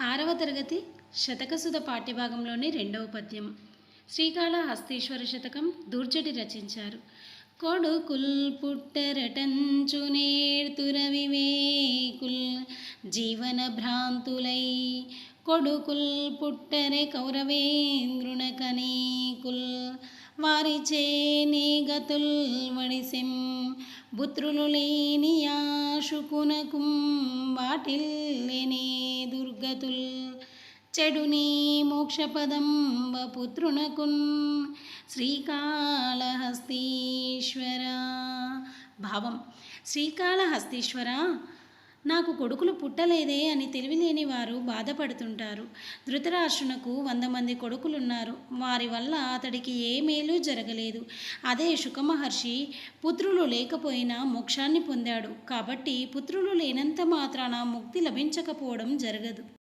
ఆరవ తరగతి శతకసుధ పాఠ్యభాగంలోని రెండవ పద్యం. శ్రీకాళహస్తీశ్వర శతకం దూర్జటి రచించారు. కొడుకుల్ పుట్టరటంచు నేర్తురవివేకుల్ జీవన భ్రాంతులై. కొడుకుల్ పుట్టరె కౌరవేంద్రున కనీకుల్ వారిచే నీ గతుల్ వడిసెం బుత్రులు లేని యాశుకునకుం వాటిల్లేనే దుర్గతుల్ చెడుని మోక్షపదం పుత్రునకున్ శ్రీకాళహస్తీశ్వర. భావం. శ్రీకాళహస్తీశ్వర నాకు కొడుకులు పుట్టలేదే అని తెలివిలేని వారు బాధపడుతుంటారు. ధృతరాష్ట్రునకు వంద మంది కొడుకులున్నారు. వారి వల్ల అతడికి ఏ మేలు జరగలేదు. అదే శుకమహర్షి పుత్రులు లేకపోయినా మోక్షాన్ని పొందాడు. కాబట్టి పుత్రులు లేనంత మాత్రాన ముక్తి లభించకపోవడం జరగదు.